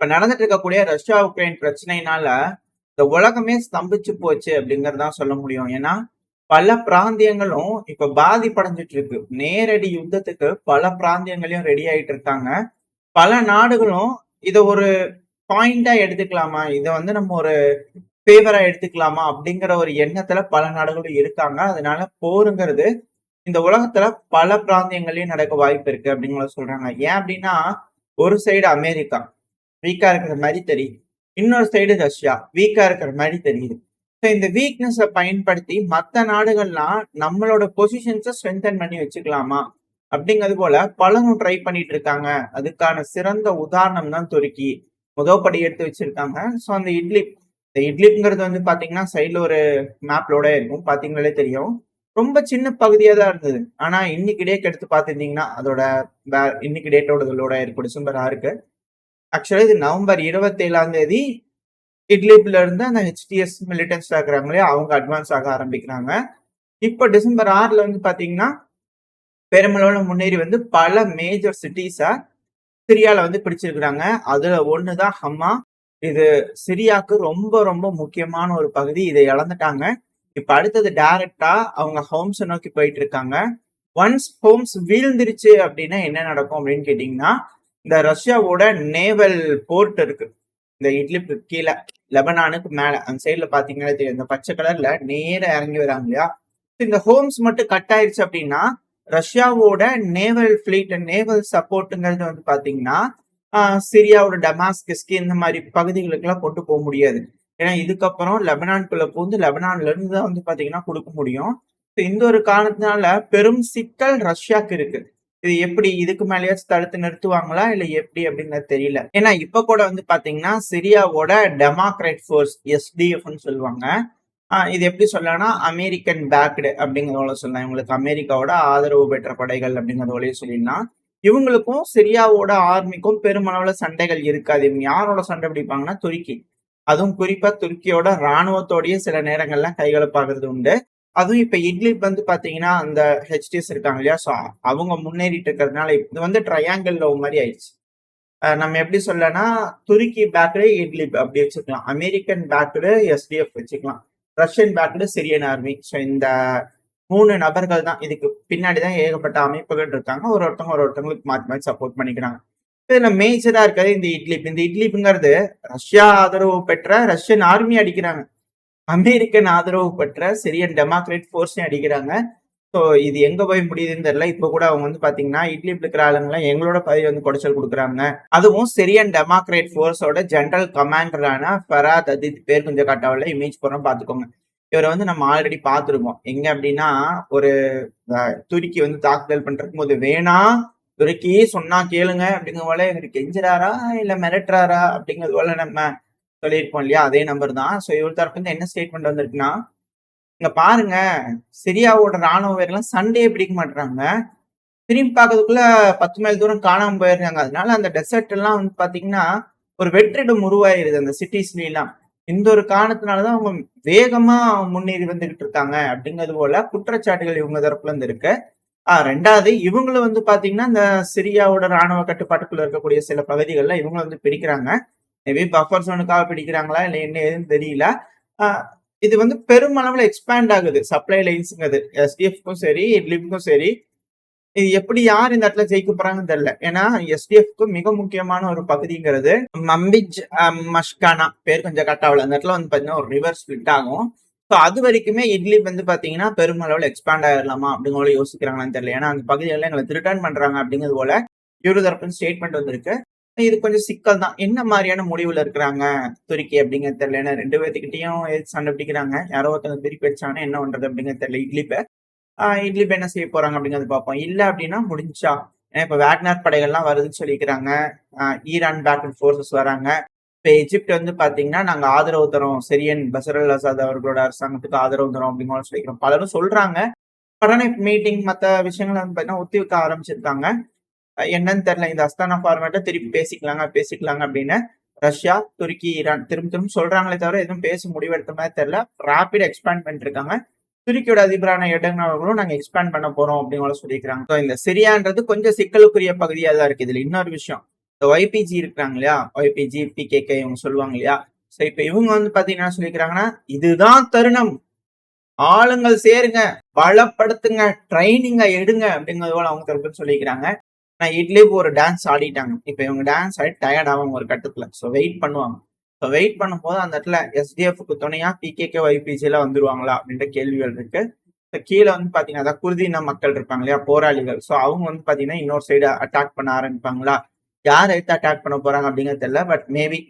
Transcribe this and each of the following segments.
இப்ப நடந்துட்டு இருக்கக்கூடிய ரஷ்யா உக்ரைன் பிரச்சனையினால இந்த உலகமே ஸ்தம்பிச்சு போச்சு அப்படிங்கறதான் சொல்ல முடியும். ஏன்னா பல பிராந்தியங்களும் இப்ப பாதிப்படைஞ்சிட்டு இருக்கு. நேரடி யுத்தத்துக்கு பல பிராந்தியங்களையும் ரெடி ஆயிட்டு இருக்காங்க. பல நாடுகளும் இதை ஒரு பாயிண்டா எடுத்துக்கலாமா? இதை வந்து நம்ம ஒரு ஃபேவரா எடுத்துக்கலாமா? அப்படிங்கிற ஒரு எண்ணத்துல பல நாடுகளும் இருக்காங்க. அதனால போருங்கிறது இந்த உலகத்துல பல பிராந்தியங்களையும் நடக்க வாய்ப்பு இருக்கு அப்படிங்கிற சொல்றாங்க. ஏன் அப்படின்னா ஒரு சைடு அமெரிக்கா. வீக்கா இருக்கிற மாதிரி தெரியுது. இன்னொரு சைடு ரஷ்யா வீக்கா இருக்கிற மாதிரி தெரியுது. ஸோ இந்த வீக்னஸை பயன்படுத்தி மற்ற நாடுகள்லாம் நம்மளோட பொசிஷன்ஸை ஸ்ட்ரென்தன் பண்ணி வச்சுக்கலாமா? அப்படிங்கிறது போல பலரும் ட்ரை பண்ணிட்டு இருக்காங்க. அதுக்கான சிறந்த உதாரணம் தான் துருக்கி. முதல் படி எடுத்து வச்சிருக்காங்க. ஸோ அந்த இட்லிப் இந்த இட்லிப்ங்கிறது வந்து பார்த்தீங்கன்னா சைடில் ஒரு மேப்லோட இருக்கும். பார்த்தீங்கனாலே தெரியும். ரொம்ப சின்ன பகுதியாக தான் இருந்தது. ஆனால் இன்னைக்கு டேட் எடுத்து பார்த்துருந்தீங்கன்னா அதோட வே- இன்னைக்கு டேட்டோட இருக்கும் டிசம்பர் ஆறுக்கு ஆக்சுவலாக இது நவம்பர் இருபத்தேழாம் தேதி இட்லிப்ல இருந்து அந்த ஹெச்டிஎஸ் மிலிட்டன்ஸ் இருக்கிறாங்களே அவங்க அட்வான்ஸ் ஆக ஆரம்பிக்கிறாங்க. இப்போ டிசம்பர் ஆறில் வந்து பார்த்தீங்கன்னா பெருமளவில் முன்னேறி வந்து பல மேஜர் சிட்டிஸை சிரியாவில் வந்து பிடிச்சிருக்கிறாங்க. ஒன்று தான் ஹம்மா. இது சிரியாவுக்கு ரொம்ப ரொம்ப முக்கியமான ஒரு பகுதி. இதை இழந்துட்டாங்க. இப்போ அடுத்தது டைரக்டா அவங்க ஹோம்ஸை நோக்கி போயிட்டு இருக்காங்க. ஒன்ஸ் ஹோம்ஸ் வீழ்ந்துருச்சு அப்படின்னா என்ன நடக்கும் அப்படின்னு கேட்டிங்கன்னா இந்த ரஷ்யாவோட நேவல் போர்ட் இருக்கு. இந்த இட்லிக்கு கீழே லெபனானுக்கு மேல. அந்த சைடுல பாத்தீங்கன்னா தெரியும் இந்த பச்சை கலர்ல நேர இறங்கி வராங்க இல்லையா? இந்த ஹோம்ஸ் மட்டும் கட் ஆயிருச்சு அப்படின்னா ரஷ்யாவோட நேவல் ஃபிளீட் நேவல் சப்போர்ட்டுங்கிறது வந்து பாத்தீங்கன்னா சிரியாவோட டமாஸ்கஸ்க்கு இந்த மாதிரி பகுதிகளுக்கெல்லாம் கொண்டு போக முடியாது. ஏன்னா இதுக்கப்புறம் லெபனான்குள்ள பூந்து லெபனான்ல இருந்து தான் வந்து பாத்தீங்கன்னா கொடுக்க முடியும். இந்த ஒரு காரணத்தினால பெரும் சிக்கல் ரஷ்யாக்கு இருக்கு. இது எப்படி இதுக்கு மேலேயாச்சும் தடுத்து நிறுத்துவாங்களா இல்ல எப்படி அப்படின்னு தெரியல. ஏன்னா இப்ப கூட வந்து பாத்தீங்கன்னா சிரியாவோட டெமோக்ரேட் ஃபோர்ஸ் எஸ்டிஎஃப்னு சொல்லுவாங்க. இது எப்படி சொல்லலாம்னா அமெரிக்கன் பேக்டு அப்படிங்கிறதோட சொல்லலாம். இவங்களுக்கு அமெரிக்காவோட ஆதரவு பெற்ற படைகள் அப்படிங்கிறதோடய சொல்லிடலாம். இவங்களுக்கும் சிரியாவோட ஆர்மிக்கும் பெருமளவுல சண்டைகள் இருக்காது. இவங்க யாரோட சண்டை பிடிப்பாங்கன்னா துருக்கி. அதுவும் குறிப்பா துருக்கியோட இராணுவத்தோடய சில நேரங்கள்லாம் கைகலப்பாகிறது உண்டு. அதுவும் இப்ப இட்லிப் வந்து பாத்தீங்கன்னா அந்த ஹெச்டிஎஸ் இருக்காங்க இல்லையா? ஸோ அவங்க முன்னேறிட்டு இருக்கிறதுனால இது வந்து ட்ரையாங்கிள் லவ் மாதிரி ஆயிடுச்சு. நம்ம எப்படி சொல்லனா துருக்கி பேக்டு இட்லிப் அப்படி வச்சுக்கலாம். அமெரிக்கன் பேக்டு எஸ்டிஎஃப் வச்சுக்கலாம். Russian backed Syrian army. So இந்த மூணு நபர்கள் தான். இதுக்கு பின்னாடி தான் ஏகப்பட்ட அமைப்புகள் இருக்காங்க. ஒரு ஒருத்தவங்க ஒரு ஒருத்தவங்களுக்கு மாற்றி மாற்றி சப்போர்ட் பண்ணிக்கிறாங்க. இதுல மேஜரா இருக்கிறது இந்த இட்லிப் இந்த இட்லிப்புங்கிறது ரஷ்யா ஆதரவு பெற்ற ரஷ்யன் ஆர்மி அடிக்கிறாங்க. அமெரிக்கன் ஆதரவு பெற்ற சிரியன் டெமோக்ரேட் ஃபோர்ஸையும் அடிக்கிறாங்க. ஸோ இது எங்க போய் முடியுதுன்னு தெரியல. இப்போ கூட அவங்க வந்து பாத்தீங்கன்னா இட்லி இருக்கிற ஆளுங்களாம் எங்களோட பதவி வந்து குடைச்சல் கொடுக்குறாங்க. அதுவும் சிரியன் டெமோக்ரேட் ஃபோர்ஸோட ஜெனரல் கமாண்டரான ஃபராத் அதித் பேர் கொஞ்சம் கட்டாவில் இமேஜ் போறோம் பாத்துக்கோங்க. இவரை வந்து நம்ம ஆல்ரெடி பார்த்துருக்கோம் எங்க அப்படின்னா ஒரு துருக்கி வந்து தாக்குதல் பண்றதுக்கு போது வேணாம் துருக்கி சொன்னா கேளுங்க அப்படிங்கிற போல எங்களுக்கு கெஞ்சுறாரா? இல்ல மிரட்டுறாரா? அப்படிங்கிறது போல நம்ம சொல்லியிருப்போம் இல்லையா? அதே நம்பர் தான். ஸோ இவர் தரப்பு என்ன ஸ்டேட்மெண்ட் வந்திருக்குன்னா இங்க பாருங்க சிரியாவோட ராணுவ வீரர்லாம் சண்டையே பிடிக்க மாட்டுறாங்க திரும்பி பார்க்கறதுக்குள்ள பத்து மைல் தூரம் காணாம போயிருக்காங்க. அதனால அந்த டெசர்ட் எல்லாம் வந்து பாத்தீங்கன்னா ஒரு வெற்றிடம் உருவாயிருது அந்த சிட்டிஸ்லாம் இந்த ஒரு காரணத்தினாலதான் அவங்க வேகமா முன்னேறி வந்துகிட்டு இருக்காங்க அப்படிங்கிறது போல குற்றச்சாட்டுகள் இவங்க தரப்புல இருந்து இருக்கு. ஆஹ் ரெண்டாவது இவங்களும் வந்து பாத்தீங்கன்னா இந்த சிரியாவோட ராணுவ கட்டுப்பாட்டுக்குள்ள இருக்கக்கூடிய சில பகுதிகளில் இவங்க வந்து பிடிக்கிறாங்க. மேபி பஃபர் சோனுக்காக பிடிக்கிறாங்களா இல்லை என்ன ஏதுன்னு தெரியல. இது வந்து பெருமளவில் எக்ஸ்பேண்ட் ஆகுது. சப்ளை லைன்ஸுங்கிறது எஸ்டிஎஃப்க்கும் சரி இட்லிப்புக்கும் சரி. இது எப்படி யார் இந்த இடத்துல ஜெயிக்க போறாங்கன்னு தெரியல. ஏன்னா எஸ்டிஎஃப்க்கு மிக முக்கியமான ஒரு பகுதிங்கிறது மம்பிஜ் மஷ்கானா. பேர் கொஞ்சம் கட்டாவில் அந்த இடத்துல வந்து பார்த்தீங்கன்னா ஒரு ரிவர் ஸ்பிளிட் ஆகும். ஸோ அது வரைக்குமே இட்லி வந்து பார்த்தீங்கன்னா பெருமளவில் எக்ஸ்பேண்ட் ஆகிடலாமா அப்படிங்கிற யோசிக்கிறாங்களான்னு தெரியல. ஏன்னா அந்த பகுதிகளில் எங்களை ரிட்டர்ன் பண்றாங்க அப்படிங்கிறது போல இவரு தரப்பு ஸ்டேட்மெண்ட் வந்திருக்கு. இது கொஞ்சம் சிக்கல் தான். என்ன மாதிரியான முடிவுல இருக்கிறாங்க துருக்கி அப்படிங்கிறது தெரியல. ஏன்னா ரெண்டு பேர்த்துக்கிட்டையும் சண்டை பிடிக்கிறாங்க? யாரோ ஒருத்தங்க திருப்பி அடிச்சாங்கன்னா என்ன பண்றது அப்படிங்கிறது தெரியல. இட்லிப்ப இட்லிப்பை இட்லிப்ப என்ன செய்ய போறாங்க அப்படிங்கிறது பார்ப்போம். இல்ல அப்படின்னா முடிஞ்சா. ஏன்னா இப்ப வேக்னர் படைகள்லாம் வருதுன்னு சொல்லிக்கிறாங்க. ஈரான் பேக்கட் ஃபோர்ஸஸ் வராங்க. இப்ப எஜிப்ட் வந்து பாத்தீங்கன்னா நாங்க ஆதரவு தரோம். சிரியன் பசரல் அசாத் அவர்களோட அரசாங்கத்துக்கு ஆதரவு தரோம் அப்படிங்கிற சொல்லிக்கிறோம். பலரும் சொல்றாங்க. உடனே மீட்டிங் மற்ற விஷயங்களை வந்து பார்த்தீங்கன்னா ஒத்தி வைக்க ஆரம்பிச்சிருக்காங்க. என்னன்னு தெரியல. இந்த அஸ்தானா ஃபார்மேட்டை திருப்பி பேசிக்கலாங்க பேசிக்கலாங்க அப்படின்னு ரஷ்யா துருக்கி ஈரான் திரும்ப திரும்ப சொல்றாங்களே தவிர எதுவும் பேச முடிவெடுத்த மாதிரி தெரியல. ராபிட் எக்ஸ்பேண்ட் பண்ணிட்டு இருக்காங்க துருக்கியோட அதிபரான இடங்களும் நாங்க எக்ஸ்பேண்ட் பண்ண போறோம் அப்படின்னு சொல்லியிருக்காங்க So இந்த சிரியான்றது கொஞ்சம் சிக்கலுக்குரிய பகுதியா தான் இருக்கு இதுல இன்னொரு விஷயம். இந்த ஒய்பிஜி இருக்கிறாங்க இல்லையா? ஒய்பிஜி பிகேகே இவங்க சொல்லுவாங்க இல்லையா? ஸோ இப்போ இவங்க வந்து பாத்தீங்கன்னா சொல்லிக்கிறாங்கன்னா இதுதான் தருணம். ஆளுங்கள் சேருங்க பலப்படுத்துங்க ட்ரைனிங்க எடுங்க அப்படிங்கிறது போல அவங்க தரப்புன்னு சொல்லிக்கிறாங்க நான் இட்லி ஒரு டான்ஸ் ஆடிட்டாங்க. இப்போ இவங்க டான்ஸ் ஆடி டயர்ட் ஆகும் ஒரு கட்டத்தில். ஸோ வெயிட் பண்ணுவாங்க. ஸோ வெயிட் பண்ணும்போது அந்த இடத்துல எஸ்டிஎஃப்க்கு துணையாக பிகேகே ஒய்பிஜில வந்துருவாங்களா அப்படின்ற கேள்விகள் இருக்கு. ஸோ கீழே வந்து பார்த்தீங்கன்னா அதான் குருதின மக்கள் இருப்பாங்க இல்லையா போராளிகள். ஸோ அவங்க வந்து பார்த்தீங்கன்னா இன்னொரு சைடு அட்டாக் பண்ண ஆரம்பிப்பாங்களா? யார் எடுத்து அட்டாக் பண்ண போறாங்க அப்படிங்கிறது தெரியல. பட் மேபி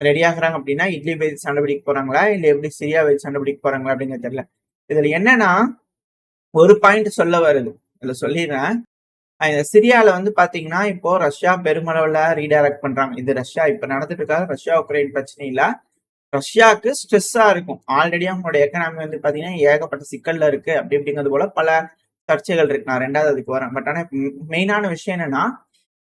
ரெடி ஆகுறாங்க அப்படின்னா இட்லி வச்சு சண்டை பிடிக்க போறாங்களா? இல்லை எப்படி சிரியா வச்சு சண்டை பிடிக்க போறாங்களா அப்படிங்கிறது தெரியல. இதில் என்னன்னா ஒரு பாயிண்ட் சொல்ல வருது. இதில் சொல்லிடுறேன். இந்த சிரியாவில் வந்து பார்த்தீங்கன்னா இப்போ ரஷ்யா பெருமளவில் ரீடைரக்ட் பண்ணுறாங்க இது ரஷ்யா இப்போ நடந்துட்டு இருக்காது. ரஷ்யா உக்ரைன் பிரச்சனை ரஷ்யாவுக்கு ஸ்ட்ரெஸ்ஸாக இருக்கும். ஆல்ரெடி அவங்களோட எக்கனாமி வந்து பார்த்தீங்கன்னா ஏகப்பட்ட சிக்கலில் இருக்கு. அப்படி அப்படிங்கிறது போல பல சர்ச்சைகள் இருக்கு. நான் ரெண்டாவது அதுக்கு வரேன். பட் ஆனால் மெயினான விஷயம் என்னன்னா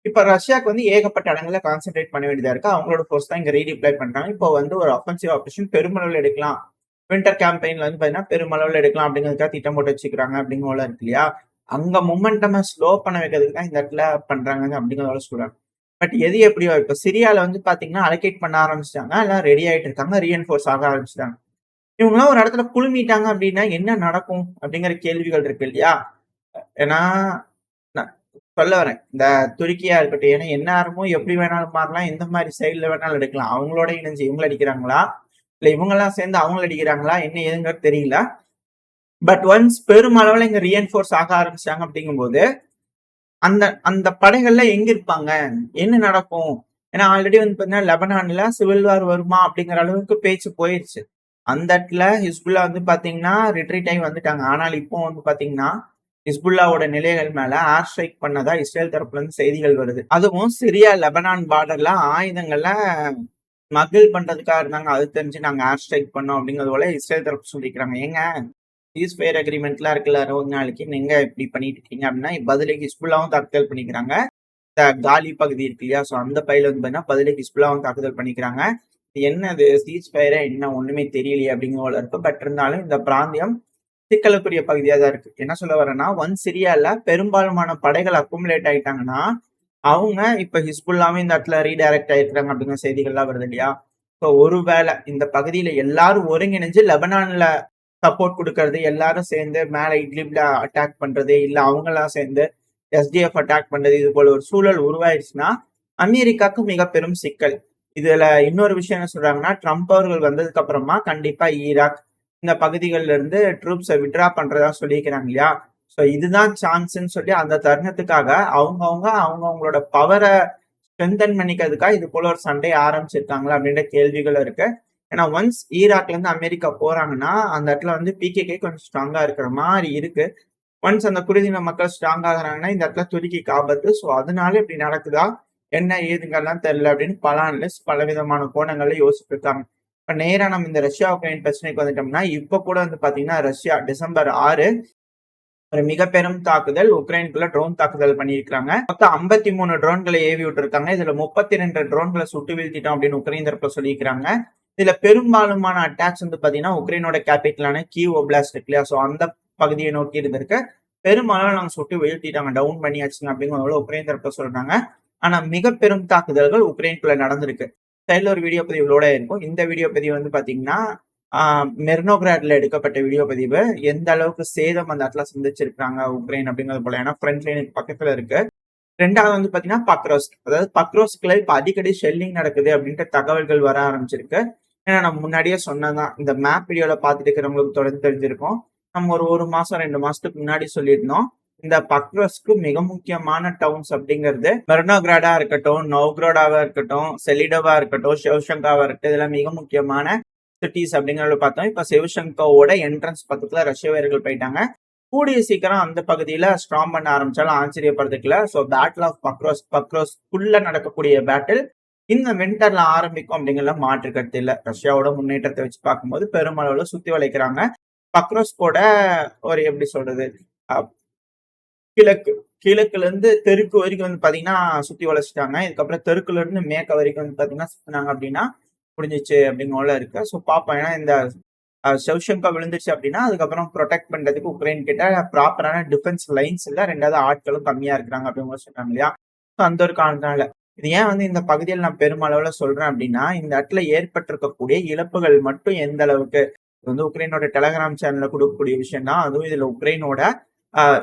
இப்போ ரஷ்யாவுக்கு வந்து ஏகப்பட்ட இடங்களில் கான்சென்ட்ரேட் பண்ண வேண்டியதாக இருக்கு. அவங்களோட ஃபோர்ஸ் தான் இங்கே ரீடிப்ளை பண்ணுறாங்க இப்போ வந்து ஒரு அஃபென்சிவ் ஆப்ரேஷன் பெருமளவில் எடுக்கலாம். வின்டர் கேம்பெயின்ல வந்து பாத்தீங்கன்னா பெருமளவில் எடுக்கலாம் அப்படிங்கிறதுக்காக திட்டம் போட்டு வச்சுக்கிறாங்க அப்படிங்கிற இருக்கு இல்லையா? அங்க மொமெண்டமை ஸ்லோ பண்ண வைக்கிறதுக்கு தான் இந்த இடத்துல பண்றாங்க அப்படிங்கிறத சொல்றாங்க பட் எது எப்படியோ இப்ப சிரியால வந்து பாத்தீங்கன்னா அலோகேட் பண்ண ஆரம்பிச்சிட்டாங்க. எல்லாம் ரெடி ஆயிட்டு இருக்காங்க. ரீஎன்ஃபோர்ஸ் ஆக ஆரம்பிச்சிட்டாங்க. இவங்களாம் ஒரு இடத்துல குழுமிட்டாங்க அப்படின்னா என்ன நடக்கும் அப்படிங்கிற கேள்விகள் இருக்கு இல்லையா? ஏன்னா சொல்ல வரேன். இந்த துருக்கியா இருக்கட்டும் ஏன்னா எந்நேரமும் எப்படி வேணாலும் மாறலாம். எந்த மாதிரி சைடில் வேணாலும் எடுக்கலாம். அவங்களோட இணைஞ்சு இவங்கள அடிக்கிறாங்களா? இல்ல இவங்க எல்லாம் சேர்ந்து அவங்கள அடிக்கிறாங்களா? என்ன ஏதுங்கிறது தெரியல. பட் ஒன்ஸ் பெருமளவில் இங்கே ரீஎன்ஃபோர்ஸ் ஆக ஆரம்பிச்சாங்க அப்படிங்கும்போது அந்த அந்த படைகள்ல எங்க இருப்பாங்க? என்ன நடக்கும்? ஏன்னா ஆல்ரெடி வந்து பார்த்தீங்கன்னா லெபனான்ல சிவில் வார் வருமா அப்படிங்கிற அளவுக்கு பேச்சு போயிடுச்சு அந்த இடத்துல ஹிஸ்புல்லா வந்து பாத்தீங்கன்னா ரிட்ரீட் ஆகி வந்துட்டாங்க. ஆனால் இப்போ வந்து பாத்தீங்கன்னா ஹிஸ்புல்லாவோட நிலைகள் மேல ஏர் ஸ்ட்ரைக் பண்ணதா இஸ்ரேல் தரப்புல இருந்து செய்திகள் வருது. அதுவும் சிரியா லெபனான் பார்டர்ல ஆயுதங்கள்ல மகிழ் பண்றதுக்காக இருந்தாங்க. அது தெரிஞ்சு நாங்க ஏர் ஸ்ட்ரைக் பண்ணோம் அப்படிங்கிறது போல இஸ்ரேல் தரப்பு சொல்லிக்கிறாங்க. ஏங்க? சீஸ் ஃபயர் அக்ரிமெண்ட்லாம் இருக்குல்ல அறுபது நாளைக்கு நீங்க இப்படி பண்ணிட்டு இருக்கீங்க அப்படின்னா பதிலுக்கு ஹிஸ்புல்லாவும் தாக்குதல் பண்ணிக்கிறாங்க. இந்த காலி பகுதி இருக்கு இல்லையா ஸோ அந்த பையில வந்து பார்த்தீங்கன்னா பதிலுக்கு ஹிஸ்புல்லாவும் தாக்குதல் பண்ணிக்கிறாங்க. என்னது சீஸ் ஃபயரா என்ன ஒண்ணுமே தெரியலையே அப்படிங்கிற போல இருக்கு. பட் இருந்தாலும் இந்த பிராந்தியம் சிக்கலுக்குரிய பகுதியாக தான் இருக்கு. என்ன சொல்ல வரேன்னா ஒன் சிரியால பெரும்பாலுமான படைகள் அக்குமுலேட் ஆயிட்டாங்கன்னா அவங்க இப்ப ஹிஸ்புல்லாவே இந்த இடத்துல ரீடைரக்ட் ஆயிருக்காங்க அப்படிங்கிற செய்திகள்லாம் வருது இல்லையா? இப்போ ஒருவேளை இந்த பகுதியில எல்லாரும் ஒருங்கிணைஞ்சு லெபனான்ல சப்போர்ட் கொடுக்கறது எல்லாரும் சேர்ந்து மேல இட்லிப்ல அட்டாக் பண்றது இல்ல அவங்கெல்லாம் சேர்ந்து எஸ்டிஎஃப் அட்டாக் பண்றது இது போல ஒரு சூழல் உருவாயிருச்சுன்னா அமெரிக்காவுக்கு மிக பெரும் சிக்கல். இதுல இன்னொரு விஷயம் என்ன சொல்றாங்கன்னா ட்ரம்ப் அவர்கள் வந்ததுக்கு அப்புறமா கண்டிப்பா ஈராக் இந்த பகுதிகளில் இருந்து ட்ரூப்ஸை விட்ரா பண்றதா சொல்லியிருக்கிறாங்க இல்லையா? ஸோ இதுதான் சான்ஸ்ன்னு சொல்லி அந்த தருணத்துக்காக அவங்கவுங்க அவங்கவுங்களோட பவரை ஸ்ட்ரென்தன் பண்ணிக்கிறதுக்காக இது போல ஒரு சண்டை ஆரம்பிச்சிருக்காங்களா அப்படின்ற கேள்விகள் இருக்கு. ஏன்னா ஒன்ஸ் ஈராக்ல இருந்து அமெரிக்கா போறாங்கன்னா அந்த இடத்துல வந்து பிகேகே கொஞ்சம் ஸ்ட்ராங்கா இருக்கிற மாதிரி இருக்கு. ஒன்ஸ் அந்த குருதின மக்கள் ஸ்ட்ராங் ஆகுறாங்கன்னா இந்த இடத்துல துருக்கிக்கு ஆபத்து ஸோ அதனால இப்படி நடக்குதா? என்ன ஏதுங்கெல்லாம் தெரியல அப்படின்னு பல அனலிஸ்ட் பல விதமான கோணங்கள்ல யோசிச்சுட்டு இருக்காங்க. இப்போ நேராக நம்ம இந்த ரஷ்யா உக்ரைன் பிரச்சனைக்கு வந்துட்டோம்னா இப்போ கூட வந்து பாத்தீங்கன்னா ரஷ்யா டிசம்பர் ஆறு ஒரு மிக பெரும் தாக்குதல். உக்ரைனுக்குள்ள ட்ரோன் தாக்குதல் பண்ணியிருக்காங்க மொத்தம் ஐம்பத்தி மூணு ட்ரோன்களை ஏவி விட்டுருக்காங்க. இதுல முப்பத்தி ரெண்டு ட்ரோன்களை சுட்டு வீழ்த்திட்டோம் அப்படின்னு உக்ரைன் தரப்புல சொல்லியிருக்காங்க இதுல பெரும்பாலுமான அட்டாக்ஸ் வந்து பாத்தீங்கன்னா உக்ரைனோட கேபிட்டலான கியூ ஒப்லாஸ்ட் இருக்கு இல்லையா? ஸோ அந்த பகுதியை நோக்கி இருந்திருக்கு. பெரும்பாலும் நாங்கள் சுட்டு வீழ்த்திட்டாங்க. டவுன் பண்ணியாச்சுங்க அப்படிங்கிற உக்ரைன் தரப்புல சொல்றாங்க. ஆனா மிக பெரும் தாக்குதல்கள் உக்ரைனுக்குள்ள நடந்திருக்கு. சைடில் ஒரு வீடியோ பதிவுகளோட இருக்கும். இந்த வீடியோ பதிவு வந்து பாத்தீங்கன்னா மெர்னோகிராட்ல எடுக்கப்பட்ட வீடியோ பதிவு. எந்த அளவுக்கு சேதம் அந்த இடத்துல சந்திச்சிருக்காங்க உக்ரைன் அப்படிங்கிறது போல. ஏன்னா ஃப்ரண்ட் லைனுக்கு பக்கத்துல இருக்கு. ரெண்டாவது வந்து பாத்தீங்கன்னா பக்ரோஸ்க் அதாவது பக்ரோஸ்க்ல இப்ப அடிக்கடி ஷெல்லிங் நடக்குது அப்படின்ற தகவல்கள் வர ஆரம்பிச்சிருக்கு. ஏன்னா நம்ம முன்னாடியே சொன்னதான் இந்த மேப் வீடியோல பாத்துட்டு இருக்கிறவங்களுக்கு தொடர்ந்து தெரிஞ்சிருக்கோம். நம்ம ஒரு ஒரு மாசம் ரெண்டு மாசத்துக்கு முன்னாடி சொல்லியிருந்தோம். இந்த பக்ரோஸ்க்கு மிக முக்கியமான டவுன்ஸ் அப்படிங்கிறது மெர்னோகிராடா இருக்கட்டும் நவ்க்ரோடாவா இருக்கட்டும் செலிடோவா இருக்கட்டும் ஷெவ்ஷங்காவா இருக்கட்டும் இதெல்லாம் மிக முக்கியமான சிட்டிஸ் அப்படிங்கறத பார்த்தோம். இப்ப சிவசங்கோவோட என்ட்ரன்ஸ் பக்கத்துல ரஷ்ய வீரர்கள் போயிட்டாங்க. கூடிய சீக்கிரம் அந்த பகுதியில ஸ்ட்ராங் பண்ண ஆரம்பிச்சாலும் ஆச்சரியப்படுறதுக்குல so battle of Baghuz Baghuz குள்ள நடக்கக்கூடிய பேட்டில் இந்த விண்டர்ல ஆரம்பிக்கும் அப்படிங்கிறத மாற்று கருத்து இல்லை. ரஷ்யாவோட முன்னேற்றத்தை வச்சு பார்க்கும்போது பெருமளவுல சுத்தி வளைக்கிறாங்க. பக்ரோஸ்கோட ஒரு எப்படி சொல்றது கிழக்கு கிழக்குல இருந்து தெருக்கு வரைக்கும் வந்து பாத்தீங்கன்னா சுத்தி வளைச்சிட்டாங்க. இதுக்கப்புறம் தெருக்குல இருந்து மேக்க வரைக்கும் வந்து பாத்தீங்கன்னா சுத்தினாங்க அப்படின்னா முடிஞ்சிச்சு அப்படிங்கிற இருக்கு. ஸோ பார்ப்போம். ஏன்னா இந்த செவ்ஷங்கா விழுந்துச்சு அப்படின்னா அதுக்கப்புறம் ப்ரொடெக்ட் பண்றதுக்கு உக்ரைன் கிட்ட ப்ராப்பரான டிஃபென்ஸ் லைன்ஸ் இல்ல ரெண்டாவது ஆட்களும் கம்மியா இருக்கிறாங்க அப்படின்னு சொன்னாங்க இல்லையா ஸோ அந்த ஒரு காரணத்தினால இது ஏன் வந்து இந்த பகுதியில் நான் பெருமளவுல சொல்றேன் அப்படின்னா, இந்த இடத்துல ஏற்பட்டிருக்கக்கூடிய இழப்புகள் மட்டும் எந்த அளவுக்கு வந்து உக்ரைனோட டெலகிராம் சேனல்ல கொடுக்கக்கூடிய விஷயம் தான். அதுவும் இதுல உக்ரைனோட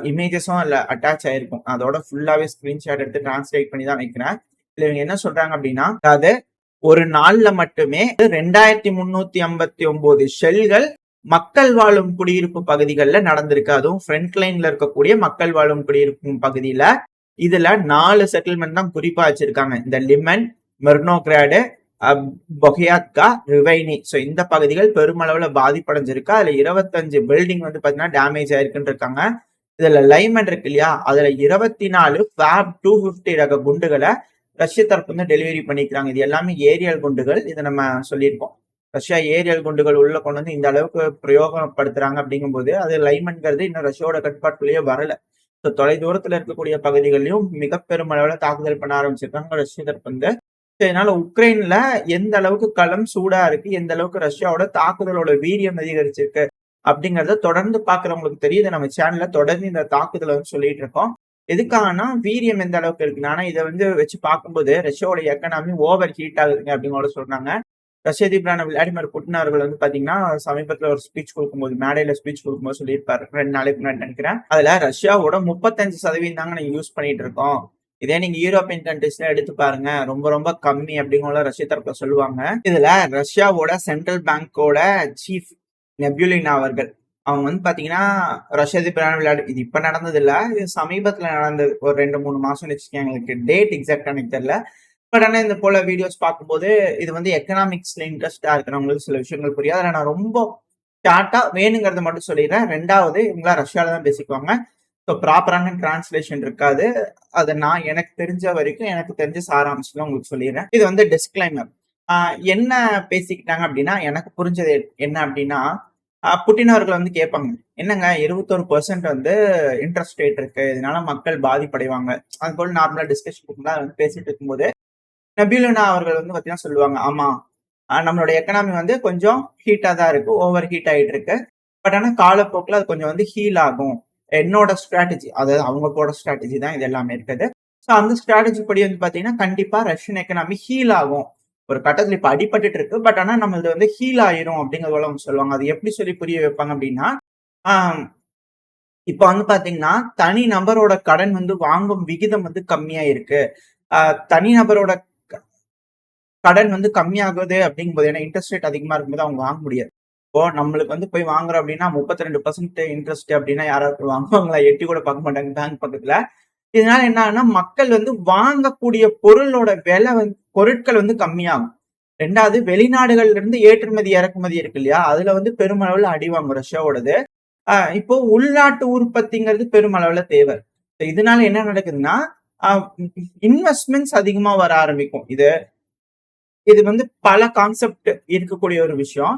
இமேஜஸும் அதுல அட்டாச் ஆயிருக்கும். அதோட ஃபுல்லாவே ஸ்கிரீன்ஷாட் எடுத்து டிரான்ஸ்லேட் பண்ணி தான் வைக்கிறேன். இதுல இவங்க என்ன சொல்றாங்க அப்படின்னா, அதாவது ஒரு நாள்ல மட்டுமே 2359 ஷெல்கள் மக்கள் வாழும் குடியிருப்பு பகுதிகள்ல நடந்திருக்கு. அதுவும் ஃப்ரண்ட் லைன்ல இருக்கக்கூடிய மக்கள் வாழும் குடியிருப்பு பகுதியில. இதுல நாலு செட்டில்மெண்ட் தான் குறிப்பா வச்சிருக்காங்க. இந்த லிமன், மெர்னோகிராடு அ ரிவைனி. ஸோ இந்த பகுதிகள் பெருமளவுல பாதிப்படைஞ்சிருக்கு. அதுல 25 பில்டிங் வந்து பாத்தீங்கன்னா டேமேஜ் ஆயிருக்குன்னு இருக்காங்க. இதுல லைமன் இருக்கு இல்லையா? அதுல 24 ஃபேப் 250 ரக குண்டுகள ரஷ்ய தரப்பு வந்து டெலிவரி பண்ணிக்கிறாங்க இது எல்லாமே ஏரியல் குண்டுகள். இதை நம்ம சொல்லியிருக்கோம். ரஷ்யா ஏரியல் குண்டுகள் உள்ள கொண்டு வந்து இந்த அளவுக்கு பிரயோகப்படுத்துறாங்க அப்படிங்கும்போது, அது லைமன்ங்கிறது இன்னும் ரஷ்யாவோட கட்டுப்பாட்டுக்குள்ளேயே வரல. தொலை தூரத்தில் இருக்கக்கூடிய பகுதிகள்லயும் மிக பெருமளவுல தாக்குதல் பண்ண ஆரம்பிச்சிருக்காங்க ரஷ்ய தரப்பு வந்து. இதனால உக்ரைன்ல எந்த அளவுக்கு களம் சூடா இருக்கு, எந்த அளவுக்கு ரஷ்யாவோட தாக்குதலோட வீரியம் அதிகரிச்சிருக்கு அப்படிங்கிறத தொடர்ந்து பாக்குறவங்களுக்கு தெரியுது நம்ம சேனல்ல தொடர்ந்து இந்த தாக்குதல் வந்து சொல்லிட்டு இருக்கோம். எதுக்காகன்னா, வீரியம் எந்த அளவுக்கு இருக்குன்னா ஆனா வந்து வச்சு பார்க்கும்போது ரஷ்யாவோட எக்கனாமி ஓவர் ஹீட் ஆகுதுங்க அப்படின்னு கூட சொல்றாங்க. ரஷ்ய அதிபரான விளாடிமிர் புட்டின் அவர்கள் வந்து பாத்தீங்கன்னா, சமீபத்துல ஒரு ஸ்பீச் கொடுக்கும்போது மேடையில ஸ்பீச் கொடுக்கும்போது சொல்லியிருப்பாரு. ரெண்டு நாளைக்கு முன்னாடி நினைக்கிறேன் அதுல ரஷ்யாவோட 35% தாங்க நாங்க யூஸ் பண்ணிட்டு இருக்கோம். இதே நீங்க யூரோப்பியன் கண்ட்ரிஸ்ல எடுத்து பாருங்க. ரொம்ப ரொம்ப கம்மி அப்படிங்கிற ரஷ்ய தரப்புல சொல்லுவாங்க. இதுல ரஷ்யாவோட சென்ட்ரல் பேங்கோட சீஃப் நெப்யூலினா அவர்கள். அவங்க வந்து பாத்தீங்கன்னா, ரஷ்ய அதிபரான விளையாட்டு இது இப்ப நடந்தது இல்ல. இது சமீபத்துல நடந்தது. ஒரு 2, 3 மாசம்னு வச்சுக்கோங்க. எங்களுக்கு டேட் எக்ஸாக்ட்டா எனக்கு தெரியல. பட் ஆனா இந்த போல வீடியோஸ் பார்க்கும்போது, இது வந்து எக்கனாமிக்ஸ்ல இன்ட்ரெஸ்ட்டா இருக்கிறவங்களுக்கு சில விஷயங்கள் புரியாது அதில் நான் ரொம்ப ஷார்ட்டா வேணுங்கிறத மட்டும் சொல்லிடுறேன். 2வது இவங்கலாம் ரஷ்யால தான் பேசிக்குவாங்க. ஸோ ப்ராப்பரான டிரான்ஸ்லேஷன் இருக்காது. அதை நான் எனக்கு தெரிஞ்ச வரைக்கும் எனக்கு தெரிஞ்ச சாராம்சம் உங்களுக்கு சொல்லிடுறேன். இது வந்து டிஸ்கிளைமர் என்ன பேசிக்கிட்டாங்க அப்படின்னா, எனக்கு புரிஞ்சது என்ன அப்படின்னா, புட்டின் அவர்கள் வந்து கேட்பாங்க. என்னங்க 21% வந்து இன்ட்ரெஸ்ட் ரேட் இருக்கு. இதனால மக்கள் பாதிப்படைவாங்க. அது போல நார்மலா டிஸ்கஷன் இருக்கும்போது வந்து பேசிட்டு இருக்கும்போது, நபிலுனா அவர்கள் வந்து பார்த்தீங்கன்னா சொல்லுவாங்க. ஆமா. நம்மளோட எக்கனாமி வந்து கொஞ்சம் ஹீட்டா தான் இருக்கு. ஓவர் ஹீட் ஆயிட்டு இருக்கு. பட் ஆனா காலப்போக்கில் அது கொஞ்சம் வந்து ஹீல் ஆகும். என்னோட ஸ்ட்ராட்டஜி அதாவது அவங்க போட ஸ்ட்ராட்டஜி தான் இது எல்லாமே இருக்குது. ஸோ அந்த ஸ்ட்ராட்டஜி படி வந்து பாத்தீங்கன்னா, கண்டிப்பாக ரஷ்யன் எக்கனாமி ஹீல் ஆகும். ஒரு கட்டத்துல இப்ப அடிபட்டுட்டு இருக்கு. பட் ஆனா நம்மளது வந்து ஹீல் ஆயிரும் அப்படிங்கிறது போல அவங்க சொல்லுவாங்க. அது எப்படி சொல்லி புரிய வைப்பாங்க அப்படின்னா, இப்போ இப்ப வந்து பாத்தீங்கன்னா, தனி நபரோட கடன் வந்து வாங்கும் விகிதம் வந்து கம்மியா இருக்கு. தனி நபரோட க கடன் வந்து கம்மியாகுது அப்படிங்கும்போது ஏன்னா இன்ட்ரெஸ்ட் ரேட் அதிகமா இருக்கும்போது அவங்க வாங்க முடியாது. இப்போ நம்மளுக்கு வந்து போய் வாங்குறோம் அப்படின்னா 32% இன்ட்ரெஸ்ட் அப்படின்னா யாராவது வாங்குவாங்களா? எட்டி கூட பார்க்க மாட்டாங்க பேங்க் பக்கத்துல. இதனால என்ன ஆகும்னா, மக்கள் வந்து வாங்கக்கூடிய பொருளோட விலை வந்து பொருட்கள் வந்து கம்மியாகும். ரெண்டாவது வெளிநாடுகள்ல இருந்து ஏற்றுமதி, இறக்குமதி இருக்கு இல்லையா? அதுல வந்து பெருமளவுல அடி வாங்கும் ரஷ்யாவோடது. அ இப்போ உள்நாட்டு உற்பத்திங்கிறது பெருமளவுல தேவை. இதனால என்ன நடக்குதுன்னா, இன்வெஸ்ட்மெண்ட்ஸ் அதிகமா வர ஆரம்பிக்கும். இது இது வந்து பல கான்செப்ட் இருக்கக்கூடிய ஒரு விஷயம்.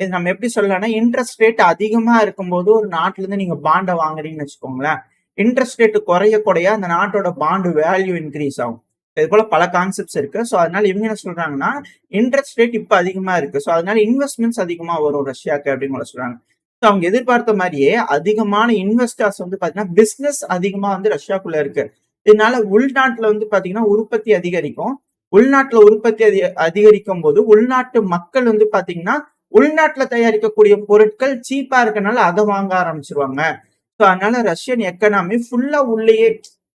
இது நம்ம எப்படி சொல்லலாம்னா, இன்ட்ரெஸ்ட் ரேட் அதிகமா இருக்கும்போது ஒரு நாட்டுல இருந்து நீங்க பாண்டை வாங்குறீங்கன்னு வச்சுக்கோங்களேன். இன்ட்ரெஸ்ட் ரேட் குறைய குறைய அந்த நாட்டோட பாண்டு வேல்யூ இன்க்ரீஸ் ஆகும். இது போல பல கான்செப்ட்ஸ் இருக்கு. ஸோ அதனால இவங்க என்ன சொல்றாங்கன்னா, இன்ட்ரெஸ்ட் ரேட் இப்போ அதிகமா இருக்கு. ஸோ அதனால இன்வெஸ்ட்மெண்ட்ஸ் அதிகமா வரும் ரஷ்யாக்கு அப்படின்னு சொல்றாங்க. ஸோ அவங்க எதிர்பார்த்த மாதிரியே அதிகமான இன்வெஸ்டர்ஸ் வந்து பாத்தீங்கன்னா, பிசினஸ் அதிகமா வந்து ரஷ்யாக்குள்ள இருக்கு. இதனால உள்நாட்டுல வந்து பாத்தீங்கன்னா, உற்பத்தி அதிகரிக்கும். உள்நாட்டுல உற்பத்தி அதி அதிகரிக்கும்போது, உள்நாட்டு மக்கள் வந்து பாத்தீங்கன்னா, உள்நாட்டுல தயாரிக்கக்கூடிய பொருட்கள் சீப்பா இருக்கனால அதை வாங்க ஆரம்பிச்சிருவாங்க ஸோ அதனால ரஷ்யன் எக்கனாமி ஃபுல்லா உள்ளேயே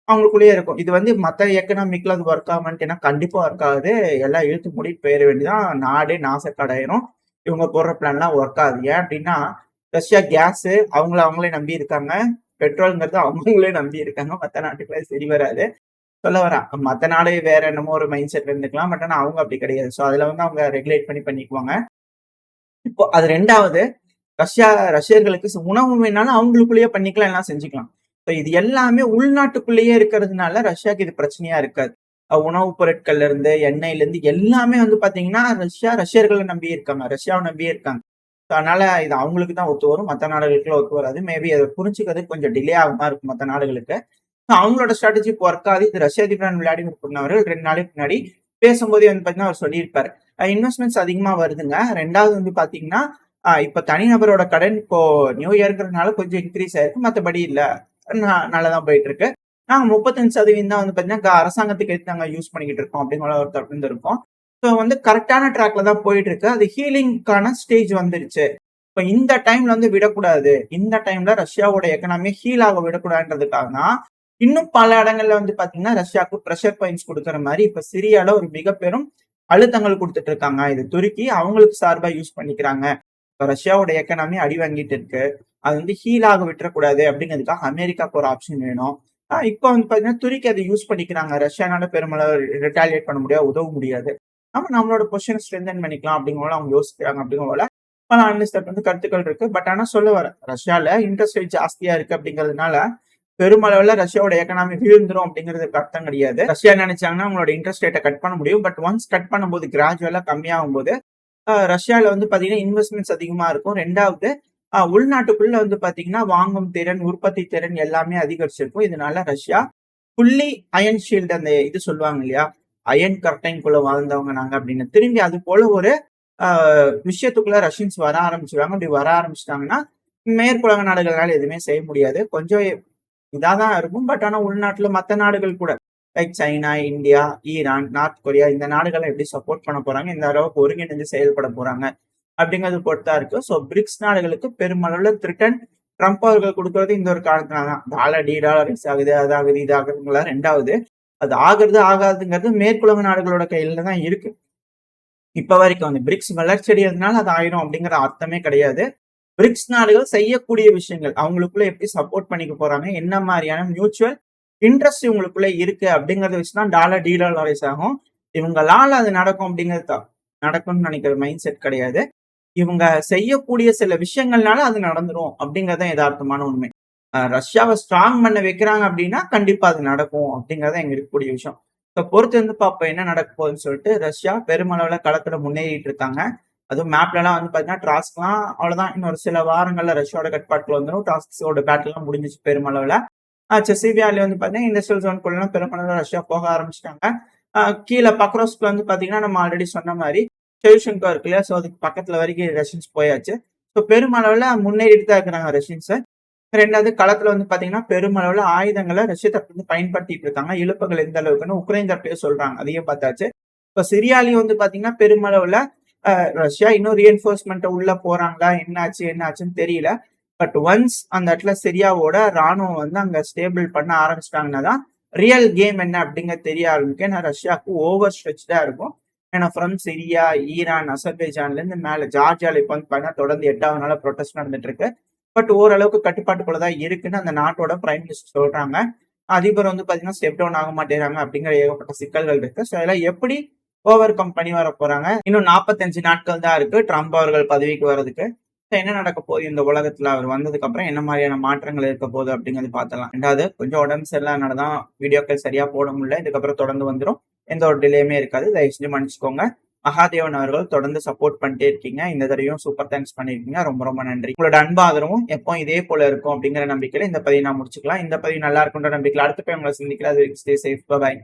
அவங்களுக்குள்ளேயே இருக்கும். இது வந்து மற்ற எக்கானமிக்ல அது ஒர்க் ஆகுமான்னுட்டுனா கண்டிப்பா ஒர்க் ஆகுது எல்லாம் இழுத்து மூடிட்டு போயிட வேண்டியதான் நாடே நாசக்கடாயிரும். இவங்க போடுற பிளான்லாம் ஒர்க் ஆகுது ஏன் அப்படின்னா, ரஷ்யா கேஸு அவங்கள அவங்களே நம்பி இருக்காங்க. பெட்ரோல்ங்கிறது அவங்களே நம்பி இருக்காங்க. மற்ற நாட்டுக்குள்ள சரி வராது. சொல்ல வரேன். மற்ற நாளே வேற என்னமோ ஒரு மைண்ட் செட்ல இருந்துக்கலாம். பட் ஆனால் அவங்க அப்படி கிடையாது. ஸோ அதில் வந்து அவங்க ரெகுலேட் பண்ணி பண்ணிக்குவாங்க. இப்போ அது ரெண்டாவது ரஷ்யா ரஷ்யர்களுக்கு உணவு வேணாலும் அவங்களுக்குள்ளேயே பண்ணிக்கலாம், எல்லாம் செஞ்சுக்கலாம். ஸோ இது எல்லாமே உள்நாட்டுக்குள்ளேயே இருக்கிறதுனால ரஷ்யாக்கு இது பிரச்சனையா இருக்காது. உணவுப் பொருட்கள்ல இருந்து, எண்ணெயில இருந்து எல்லாமே வந்து பாத்தீங்கன்னா, ரஷ்யா ரஷ்யர்களை நம்பியே இருக்காங்க. ரஷ்யாவை நம்பியே இருக்காங்க. அதனால இது அவங்களுக்கு தான் ஒத்து வரும். மற்ற நாடுகளுக்குலாம் ஒத்து வராது. மேபி அதை புரிஞ்சுக்கிறதுக்கு கொஞ்சம் டிலே ஆகுமா இருக்கும் மற்ற நாடுகளுக்கு. அவங்களோட ஸ்ட்ராட்டஜி இப்போ ஒர்க் ஆகுது. இது ரஷ்ய அதிபரான விளாடிமிர் புட்டின் அவர்கள் 2 நாளைக்கு முன்னாடி பேசும்போதே வந்து பாத்தீங்கன்னா, அவர் சொல்லியிருப்பாரு. இன்வெஸ்ட்மெண்ட்ஸ் அதிகமா வருதுங்க. ரெண்டாவது வந்து பாத்தீங்கன்னா, அ இப்ப தனிநபரோட கடன் இப்போ நியூ இயர்ங்கிறதுனால கொஞ்சம் இன்க்ரீஸ் ஆயிருக்கு. மற்றபடி இல்ல. ந நல்லா தான் போயிட்டு இருக்கு. நாங்க 35% தான் வந்து பார்த்தீங்கன்னா, க அரசாங்கத்துக்கு எடுத்து நாங்க யூஸ் பண்ணிக்கிட்டு இருக்கோம் அப்படிங்கிற ஒரு தரப்புல இருக்கோம். ஸோ வந்து கரெக்டான ட்ராக்ல தான் போயிட்டு இருக்கு. அது ஹீலிங்க்கான ஸ்டேஜ் வந்துருச்சு. இப்போ இந்த டைம்ல வந்து விடக்கூடாது. இந்த டைம்ல ரஷ்யாவோட எக்கனாமியை ஹீல் ஆக விடக்கூடாதுன்றதுக்காக தான், இன்னும் பல இடங்கள்ல வந்து பார்த்தீங்கன்னா, ரஷ்யாவுக்கு ப்ரெஷர் பாயிண்ட்ஸ் கொடுக்குற மாதிரி இப்ப சிரியால ஒரு மிக பெரும் அழுத்தங்கள் கொடுத்துட்டு இருக்காங்க. இது துருக்கி அவங்களுக்கு சார்பா யூஸ் பண்ணிக்கிறாங்க. ரஷ்யாவோட எக்கனாமி அடி வாங்கிட்டு இருக்கு. அது வந்து ஹீல் ஆக விட்டுறக்கூடாது அப்படிங்கிறதுக்காக அமெரிக்காவுக்கு ஒரு ஆப்ஷன் வேணும். ஆஹ் இப்போ வந்து பாத்தீங்கன்னா துருக்கி அதை யூஸ் பண்ணிக்கிறாங்க. ரஷ்யானால பெருமளவு ரிட்டாலியேட் பண்ண முடியாது, உதவ முடியாது. நம்ம நம்மளோட பொசிஷன ஸ்ட்ரென்தன் பண்ணிக்கலாம் அப்படிங்கிற அவங்க யோசிக்கிறாங்க அப்படிங்கிற போல பல அனலிஸ்ட் வந்து கருத்துக்கள் இருக்கு. பட் ஆனா சொல்ல வர ரஷ்யால இன்ட்ரெஸ்ட் ரேட் ஜாஸ்தியா இருக்கு அப்படிங்கிறதுனால, பெருமளவுல ரஷ்யாவோட எக்கனாமி வீழ்ந்துரும் அப்படிங்கிறதுக்கு அர்த்தம் கிடையாது. ரஷ்யா நினைச்சாங்கன்னா அவங்களோட இன்ட்ரெஸ்ட் ரேட்டை கட் பண்ண முடியும். பட் ஒன்ஸ் கட் பண்ணும்போது கிராஜுவலா கம்மியாகும்போது, போது ரஷ்யாவில் வந்து பார்த்தீங்கன்னா, இன்வெஸ்ட்மெண்ட்ஸ் அதிகமாக இருக்கும். ரெண்டாவது உள்நாட்டுக்குள்ள வந்து பார்த்தீங்கன்னா, வாங்கும் திறன், உற்பத்தி திறன் எல்லாமே அதிகரிச்சிருக்கும். இதனால ரஷ்யா புள்ளி அயன் ஷீல்டு அந்த இது சொல்லுவாங்க இல்லையா? அயர்ன் கர்டைன்குள்ள வாழ்ந்தவங்க நாங்க அப்படின்னு. திரும்பி அது போல ஒரு விஷயத்துக்குள்ள ரஷ்யன்ஸ் வர ஆரம்பிச்சிருவாங்க அப்படி வர ஆரம்பிச்சிட்டாங்கன்னா மேற்குலக நாடுகளால் எதுவுமே செய்ய முடியாது. கொஞ்சம் இதாக தான் இருக்கும். பட் ஆனால் உள்நாட்டில் மற்ற நாடுகள் கூட like China, India, Iran, North Korea இந்த நாடுகளை எப்படி சப்போர்ட் பண்ண போறாங்க? இந்த அளவுக்கு ஒருங்கிணைந்து செயல்பட போறாங்க? அப்படிங்கிறது பொறுத்து தான் இருக்கு. ஸோ பிரிக்ஸ் நாடுகளுக்கு பெருமளவுல த்ரிட்டன் ட்ரம்ப் அவர்கள் கொடுக்கறது இந்த ஒரு காலத்துல தான். டாலர் டீடாலரைஸ் ஆகுது, அது ஆகுது, இது ஆகுதுங்களா ரெண்டாவது அது ஆகுறது, ஆகாதுங்கிறது மேற்குலக நாடுகளோட கையில தான் இருக்கு. இப்ப வரைக்கும் அந்த பிரிக்ஸ் வளர்ச்சி அடையிறதுனால அது ஆயிரும் அப்படிங்கிற அர்த்தமே கிடையாது. பிரிக்ஸ் நாடுகள் செய்யக்கூடிய விஷயங்கள், அவங்களுக்குள்ள எப்படி சப்போர்ட் பண்ணிக்க போறாங்க? என்ன மாதிரியான மியூச்சுவல் இன்ட்ரெஸ்ட் இவங்களுக்குள்ள இருக்கு அப்படிங்கிறத வச்சு தான் டாலர் டீடாலரைஸ் ஆகும். இவங்களால அது நடக்கும் அப்படிங்கிறது தான் நடக்கும்னு நினைக்கிற மைண்ட் செட் கிடையாது. இவங்க செய்யக்கூடிய சில விஷயங்கள்னால அது நடந்துரும் அப்படிங்கிறது தான் எதார்த்தமான உண்மை. ரஷ்யாவை ஸ்ட்ராங் பண்ண வைக்கிறாங்க அப்படின்னா, கண்டிப்பா அது நடக்கும் அப்படிங்கிறது தான் இருக்கக்கூடிய விஷயம். இப்போ பொறுத்து இருந்து பார்ப்போம் என்ன நடக்க போகுதுன்னு சொல்லிட்டு. ரஷ்யா பெருமளவுல களத்துல முன்னேறிட்டு இருக்காங்க. அதுவும் மேப்லலாம் வந்து பார்த்தீங்கன்னா, டாஸ்க்லாம் அவ்வளோதான். இன்னொரு சில வாரங்கள்ல ரஷ்யாவோட கட்டுப்பாட்டுக்குள்ள வந்துடும் டாஸ்க்ஸோட பேட்டில்லாம் முடிஞ்சிச்சு பெருமளவுல. ஆச்சு செசிபியால வந்து பார்த்தீங்கன்னா, இண்டஸ்ட்ரியல் ஜோன்குள்ளலாம் பெருமளவில் ரஷ்யா போக ஆரம்பிச்சிட்டாங்க கீழே பக்ரோஸ்க்கு வந்து பார்த்தீங்கன்னா, நம்ம ஆல்ரெடி சொன்ன மாதிரி ஷெவ்சென்கோ இருக்கு இல்லையா? ஸோ அதுக்கு பக்கத்தில் வரைக்கும் ரஷ்யன்ஸ் போயாச்சு. ஸோ பெருமளவில் முன்னேறிட்டு தான் இருக்கிறாங்க ரஷ்யன்ஸை ரெண்டாவது களத்துல வந்து பார்த்தீங்கன்னா, பெருமளவுல ஆயுதங்களை ரஷ்ய தரப்பு வந்து பயன்படுத்திட்டு இருக்காங்க. இழப்புகள் எந்த அளவுக்குன்னு உக்ரைன் தரப்பே சொல்றாங்க. அதையும் பார்த்தாச்சு. இப்ப சிரியாலையும் வந்து பார்த்தீங்கன்னா, பெருமளவுல ரஷ்யா இன்னும் ரியின்ஃபோர்ஸ்மென்ட் உள்ள போறாங்களா? என்னாச்சு? என்னாச்சுன்னு தெரியல. பட் ஒன்ஸ் அந்த இடத்துல சிரியாவோட ராணுவம் வந்து அங்க ஸ்டேபிள் பண்ண ஆரம்பிச்சிட்டாங்கன்னா தான், ரியல் கேம் என்ன அப்படிங்க தெரிய ஆரம்பிக்கும். ஏன்னா ரஷ்யாவுக்கு ஓவர் ஸ்ட்ரெச்டா இருக்கும். ஏன்னா ஃப்ரம் சிரியா, ஈரான், அசர்பைஜான்ல இருந்து மேல ஜார்ஜியால இப்ப வந்து பார்த்தீங்கன்னா, தொடர்ந்து எட்டாவது நாளா புரொட்டஸ்ட் நடந்துட்டு இருக்கு. பட் ஓரளவுக்கு கட்டுப்பாட்டுக்குள்ள தான் இருக்குன்னு அந்த நாட்டோட பிரைம் மினிஸ்டர் சொல்றாங்க. அதிபர் வந்து பாத்தீங்கன்னா ஸ்டெப் டவுன் ஆக மாட்டேறாங்க அப்படிங்கிற ஏகப்பட்ட சிக்கல்கள் இருக்கு. ஸோ அதெல்லாம் எப்படி ஓவர் கம் பண்ணி வர போறாங்க? இன்னும் 45 நாட்கள் தான் இருக்கு ட்ரம்ப் அவர்கள் பதவிக்கு வர்றதுக்கு. என்ன நடக்க போகுது இந்த உலகத்துல அவர் வந்ததுக்கு அப்புறம் என்ன மாதிரியான மாற்றங்கள் இருக்க போகுது அப்படிங்கிறது பார்த்தலாம் ரெண்டாவது கொஞ்சம் உடம்பு சரியில்லாதனால தான் வீடியோக்கள் சரியா போட முடியல. இதுக்கப்புறம் தொடர்ந்து வந்துடும் எந்த ஒரு டிலேயுமே இருக்காது. தயவு செஞ்சு மன்னிச்சுக்கோங்க. மகாதேவன் அவர்கள் தொடர்ந்து சப்போர்ட் பண்ணிட்டே இருக்கீங்க. இந்த தடவையும் சூப்பர் தேங்க்ஸ் பண்ணியிருக்கீங்க. ரொம்ப ரொம்ப நன்றி. உங்களோட அன்பாதரவும் எப்போ இதே போல இருக்கும் அப்படிங்கிற நம்பிக்கையில இந்த பதிவை நான் முடிச்சுக்கலாம். இந்த பதிவு நல்லா இருக்குன்ற நம்பிக்கையில் அடுத்த போய் உங்களை சந்திக்கிறேன். அது ஸ்டே சேஃப். பாய்.